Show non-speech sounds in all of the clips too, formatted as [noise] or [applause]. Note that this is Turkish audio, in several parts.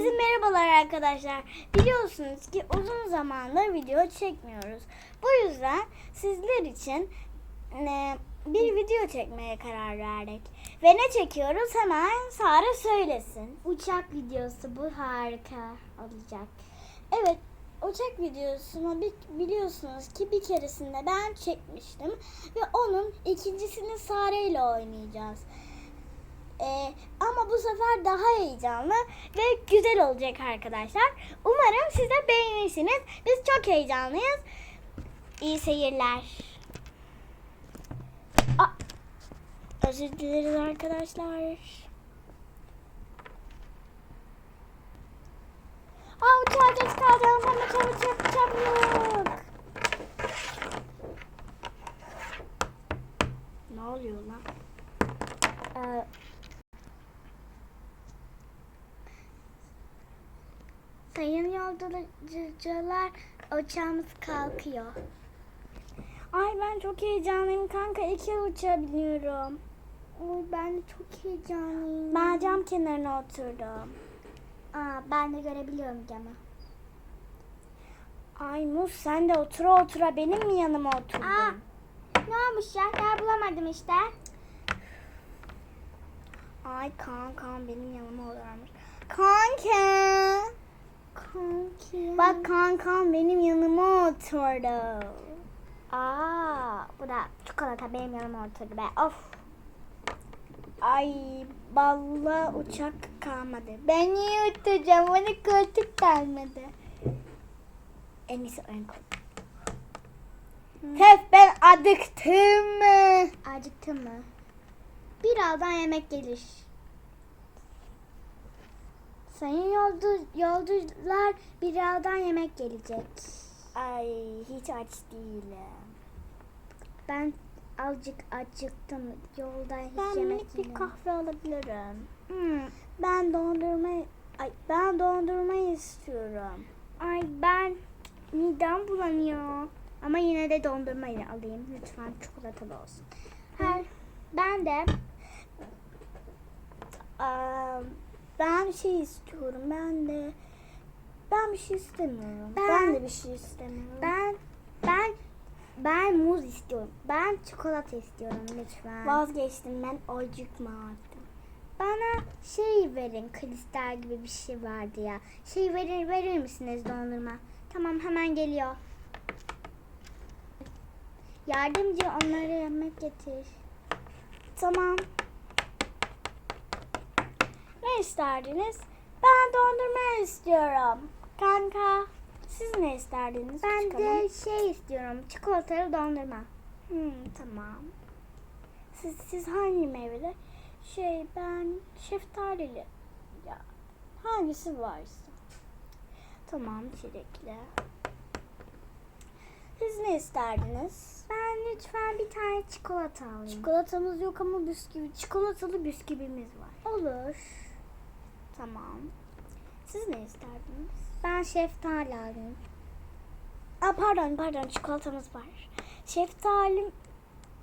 Herkese merhabalar arkadaşlar. Biliyorsunuz ki uzun zamandır video çekmiyoruz. Bu yüzden sizler için e, bir video çekmeye karar verdik. Ve ne çekiyoruz hemen Sare söylesin. Uçak videosu bu harika olacak. Evet uçak videosunu bi- biliyorsunuz ki bir keresinde ben çekmiştim. Ve onun ikincisini Sare ile oynayacağız. Ee, ama bu sefer daha heyecanlı ve güzel olacak arkadaşlar. Umarım siz de beğenirsiniz. Biz çok heyecanlıyız. İyi seyirler. Aa, özür dileriz arkadaşlar. Aa uçağa geç kalacağım ama çabuk çabuk çabuk. Ne oluyor lan? Ee, yolcular uçağımız kalkıyor. Ay ben çok heyecanlıyım kanka. İki uçağa biniyorum. Oy, ben de çok heyecanlıyım. Ben cam kenarına oturdum. Aa, ben de görebiliyorum camı. Ay Mus sen de otura otura benim mi yanıma oturdun? Aa, ne olmuş ya? Daha bulamadım işte. Ay kankam benim yanıma oturmuş. Kanka. Kanki. Bak kankam benim yanıma oturdu. Aa, bu da çikolata benim yanıma oturdu be. Of. Ay balla uçak kalmadı. Ben niye oturacağım? Bana koltuk kalmadı. En iyisi ön koltuk. Tef ben adıktım. Acıktın mı? Birazdan yemek gelir. Sayın yolcu, yolcular birazdan yemek gelecek. Ay hiç aç değilim. Ben azıcık acıktım. Yolda hiç Ben yemek minik bir yemedim. kahve alabilirim. Hmm, ben dondurma ay ben dondurma istiyorum. Ay ben midem bulanıyor. Ama yine de dondurmayı alayım. Lütfen çikolatalı olsun. Her, ben de Aa, ben şey istiyorum. Ben de ben bir şey istemiyorum. Ben, Ben- de bir şey istemiyorum. ben ben ben muz istiyorum. Ben çikolata istiyorum lütfen. vazgeçtim. Ben acıkmadım. Bana şey verin. Kristal gibi bir şey vardı ya. Şey verir verir misiniz dondurma? Tamam hemen geliyor. Yardımcı onlara yemek getir. Tamam. Ne isterdiniz? Ben dondurma istiyorum. Kanka, siz ne isterdiniz? Ben Çıkalım. de şey istiyorum. Çikolatalı dondurma. Hmm, tamam. Siz, siz hangi meyveli? Şey ben şeftalili. Ya hangisi varsa. Tamam çilekli. Siz ne isterdiniz? Ben lütfen bir tane çikolata alayım. Çikolatamız yok ama bisküvi, çikolatalı bisküvimiz var. Olur. Tamam. Siz ne isterdiniz? Ben şeftali alayım. Aa, pardon pardon çikolatamız var. Şeftali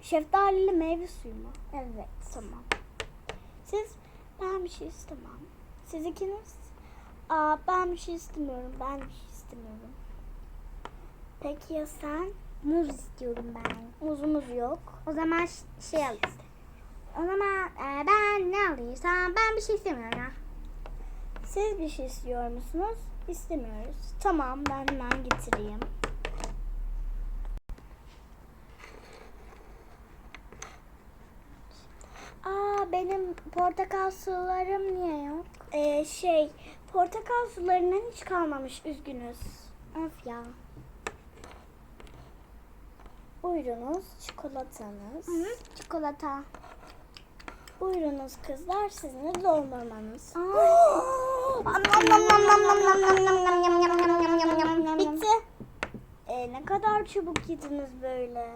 şeftalili meyve suyu mu? Evet. Tamam. Siz ben bir şey istemem. Siz ikiniz? Aa, ben bir şey istemiyorum. Ben bir şey istemiyorum. Peki ya sen? Muz istiyorum ben. Muzumuz yok. O zaman şey alayım. O zaman e, ben ne alırsam ben bir şey istemiyorum ya. Siz bir şey istiyor musunuz? İstemiyoruz. Tamam ben hemen getireyim. Aa benim portakal sularım niye yok? Ee, şey portakal sularından hiç kalmamış üzgünüz. Of ya. Buyurunuz çikolatanız. Hı, çikolata. Buyurunuz kızlar sizin dondurmanız. [gasps] [gasps] Bitti. Ee, ne kadar çabuk yediniz böyle.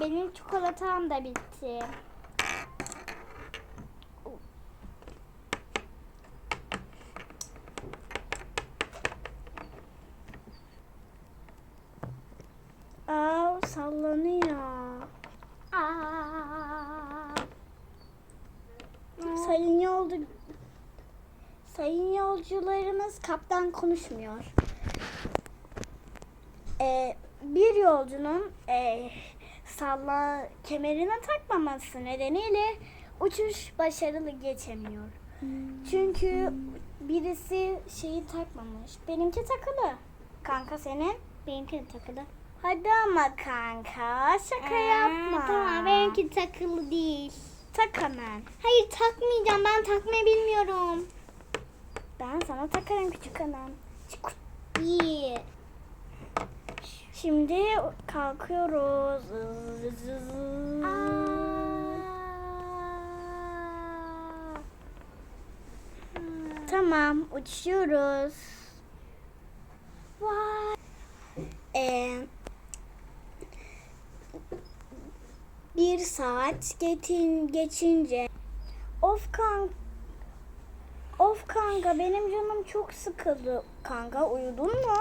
Benim çikolatam da bitti. Aa sallanıyor. Aa. Sayın yolcu Sayın yolcu yolcularımız kaptan konuşmuyor. Ee, bir yolcunun e, salla kemerine takmaması nedeniyle uçuş başarılı geçemiyor. Çünkü birisi şeyi takmamış. Benimki takılı. Kanka senin? Benimki de takılı. Hadi ama kanka şaka Aa, yapma. Tamam benimki takılı değil. Tak hemen. Hayır takmayacağım ben takmayı bilmiyorum. Ben sana takarım küçük hanım. Şimdi kalkıyoruz. Tamam uçuyoruz. Vay. Ee, bir saat geçin, geçince of kan of kanka benim canım çok sıkıldı kanka uyudun mu?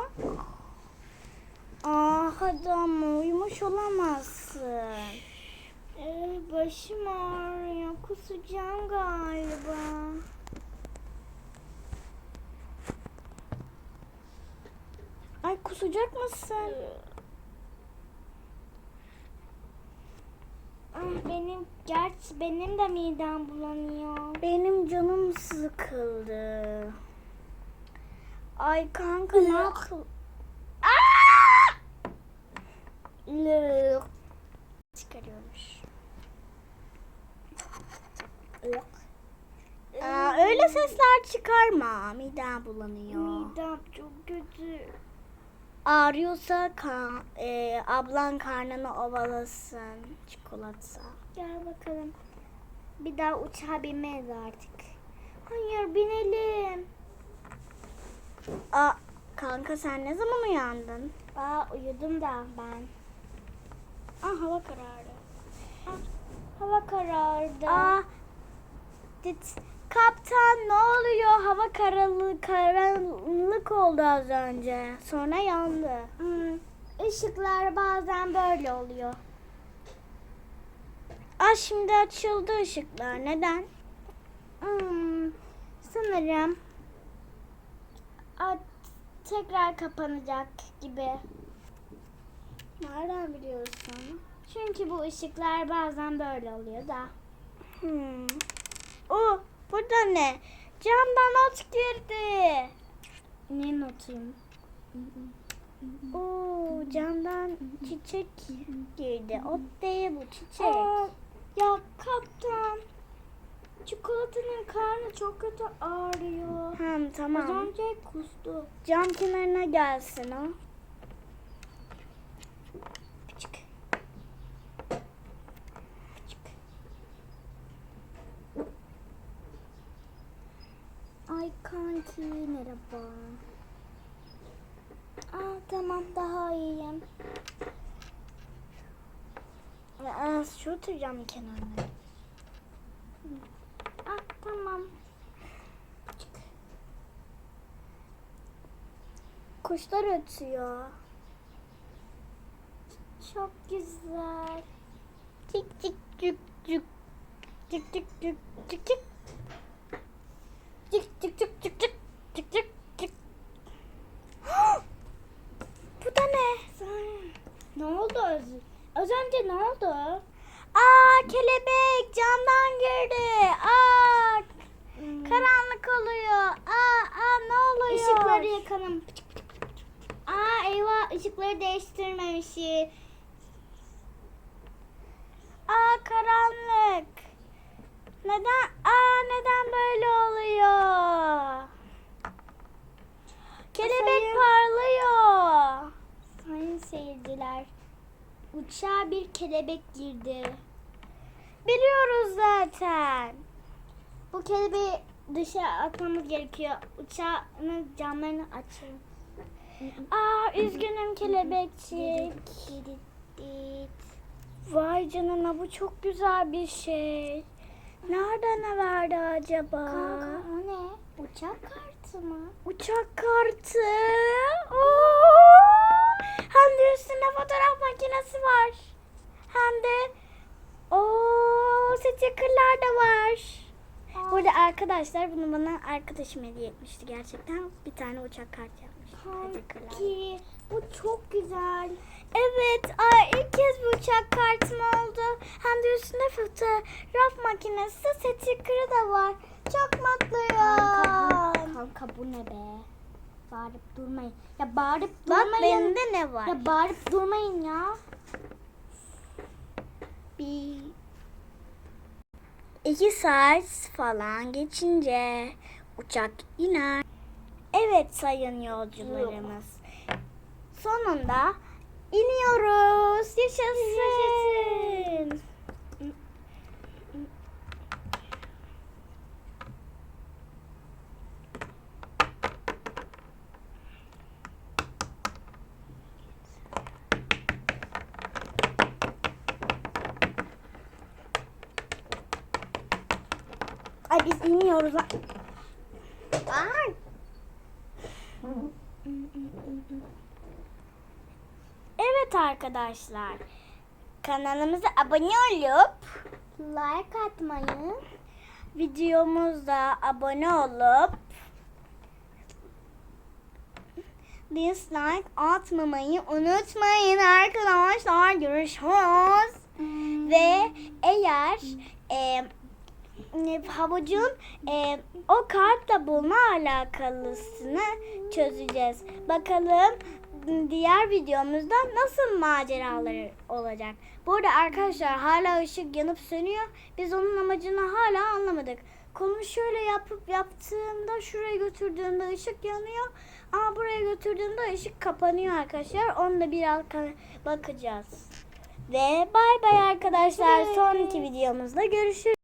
Aa hadi ama uyumuş olamazsın. Ee, başım ağrıyor. Kusacağım galiba. Ay kusacak mısın? Ah, benim gerçi benim de midem bulanıyor. Benim canım sıkıldı. Ay kanka ne yapıl? Lök. Çıkarıyormuş. Aa, öyle sesler çıkarma. Midem bulanıyor. Midem çok kötü. Ağrıyorsa kan, e, ablan karnını ovalasın. Çikolata. Gel bakalım. Bir daha uçağa binmeyiz artık. Hayır binelim. Aa, kanka sen ne zaman uyandın? Aa uyudum da ben. Aa, hava karardı. Hava karardı. Aa, dit, kaptan ne oluyor? Hava karalı, karanlık oldu az önce. Sonra yandı. Hmm, ışıklar bazen böyle oluyor. Aa, şimdi açıldı ışıklar. Neden? Hmm, sanırım Aa, tekrar kapanacak gibi. Nereden biliyorsun? Çünkü bu ışıklar bazen böyle oluyor da. Hmm. O, burada ne? Camdan not girdi. Ne notuyum? Oo, camdan çiçek girdi. Ot değil bu çiçek. Aa, ya kaptan. Çikolatanın karnı çok kötü ağrıyor. Tamam Az önce kustu. Cam kenarına gelsin o. Küçük. Küçük. Ay kanki merhaba. Aa tamam daha iyiyim. Aa, şu oturacağım kenarına. Ah tamam. Kuşlar ötüyor. Çok güzel. Cik cik cük cük. Cik cik cük cik cik. Cik cik cik cik cik. Cik cik cik. Bu da ne? Ne oldu az, az önce ne oldu? Aa kelebek camdan girdi. Aa karanlık oluyor. Aa aa ne oluyor? Işıkları yakalım. Aa eyvah ışıkları değiştirmemişiz. Aa karanlık. Neden? Neden böyle oluyor? Kelebek Sayın- parlıyor. Sayın seyirciler, uçağa bir kelebek girdi. Biliyoruz zaten. Bu kelebeği dışarı atmamız gerekiyor. Uçağın camlarını açın. Aa üzgünüm kelebekçik. Vay canına bu çok güzel bir şey. Nereden ne verdi acaba? Kanka o ne? Uçak kartı mı? Uçak kartı. Oo! Hem de üstünde fotoğraf makinesi var. Hem de o stickerlar da var. Burada arkadaşlar bunu bana arkadaşım hediye etmişti gerçekten. Bir tane uçak kart yapmış. Teşekkürler. Ki bu çok güzel. Evet, aa, ilk kez bir uçak kartım oldu. Hem de üstünde fotoğraf makinesi, sticker'ı da var. Çok mutluyum. Kanka bu ne be? Bağırıp durmayın. Ya bağırıp Bak durmayın. bende ne var? Ya bağırıp durmayın ya. bir iki saat falan geçince uçak iner. Evet sayın yolcularımız. Sonunda iniyoruz. Yaşasın. Ay biz iniyoruz. Ay. Evet arkadaşlar. Kanalımıza abone olup Like atmayı. videomuza abone olup dislike atmamayı unutmayın arkadaşlar. Görüşürüz. Ve eğer e, havucun e, o kartla bulma alakalısını çözeceğiz. Bakalım diğer videomuzda nasıl maceraları olacak. Burada arkadaşlar hala ışık yanıp sönüyor. Biz onun amacını hala anlamadık. Kolumu şöyle yapıp yaptığımda şuraya götürdüğümde ışık yanıyor. Ama buraya götürdüğümde ışık kapanıyor arkadaşlar. Onu da biraz ka- bakacağız. Ve bay bay arkadaşlar. Sonraki videomuzda görüşürüz.